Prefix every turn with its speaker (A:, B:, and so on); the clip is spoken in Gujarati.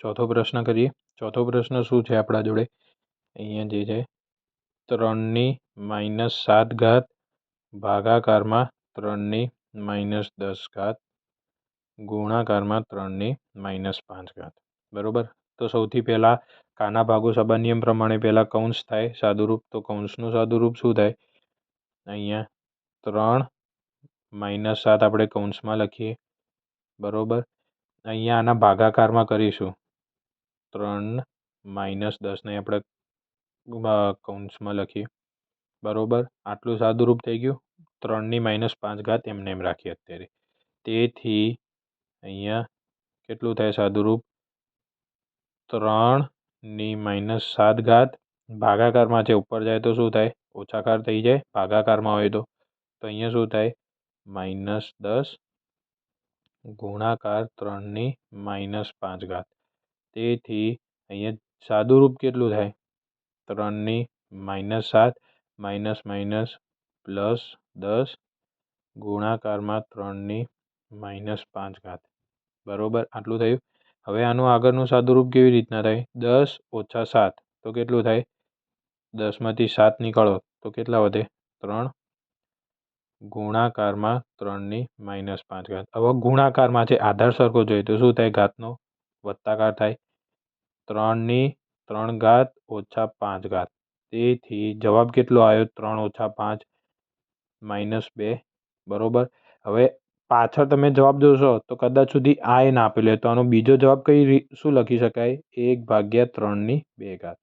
A: ચોથો પ્રશ્ન કરીએ. ચોથો પ્રશ્ન શું છે આપણા જોડે? અહીંયા જે છે, ત્રણની માઇનસ સાત ઘાત ભાગાકારમાં ત્રણની માઇનસ દસ ઘાત ગુણાકારમાં ત્રણની માઇનસ પાંચ ઘાત. બરાબર? તો સૌથી પહેલાં કાના ભાગો સબા નિયમ પ્રમાણે પહેલાં કૌંસ થાય, સાદુરૂપ તો કૌંસનું સાદુરૂપ શું થાય? અહીંયા ત્રણ માઇનસ સાત આપણે કૌંસમાં લખીએ. બરાબર? અહીંયા આના ભાગાકારમાં કરીશું. ત્રણ માઇનસ દસને આપણે અ, કૌંસમાં લખીએ. બરાબર? આટલું સાદુરૂપ થઈ ગયું. ત્રણની માઇનસ પાંચ ઘાત એમને એમ રાખીએ અત્યારે. તેથી અહીંયા કેટલું થાય સાદુરૂપ? ત્રણની માઇનસ સાત ઘાત ભાગાકારમાં છે ઉપર જાય તો શું થાય? ઓછાકાર થઈ જાય. ભાગાકારમાં હોય તો. તો અહીંયા શું થાય? માઇનસ દસ ગુણાકાર ત્રણની માઇનસ પાંચ ઘાત. તેથી અહીંયા સાદુરૂપ કેટલું થાય? ત્રણની માઇનસ સાત માઇનસ માઇનસ પ્લસ દસ, ગુણાકારમાં ત્રણની માઇનસ પાંચ ઘાત. બરાબર? આટલું થયું. હવે આનું આગળનું સાદુરૂપ કેવી રીતના થાય? દસ ઓછા સાત, તો કેટલું થાય? દસમાંથી સાત નીકળો, તો કેટલા વધે? ત્રણ. ગુણાકારમાં ત્રણની માઇનસ પાંચ ઘાત. હવે ગુણાકારમાં છે આધાર સરખો જોઈએ તો શું થાય? ઘાતનો વત્તાકાર થાય. ત્રણની ત્રણ ઘાત ઓછા પાંચ ઘાત. તેથી જવાબ કેટલો આવ્યો? ત્રણ ઓછા પાંચ માઇનસ બે. બરાબર? હવે પાછળ તમે જવાબ જોશો તો કદાચ સુધી આ ના આપેલું હોય તો આનો બીજો જવાબ કઈ શું લખી શકાય? એક ભાગ્યા ત્રણની બે ઘાત.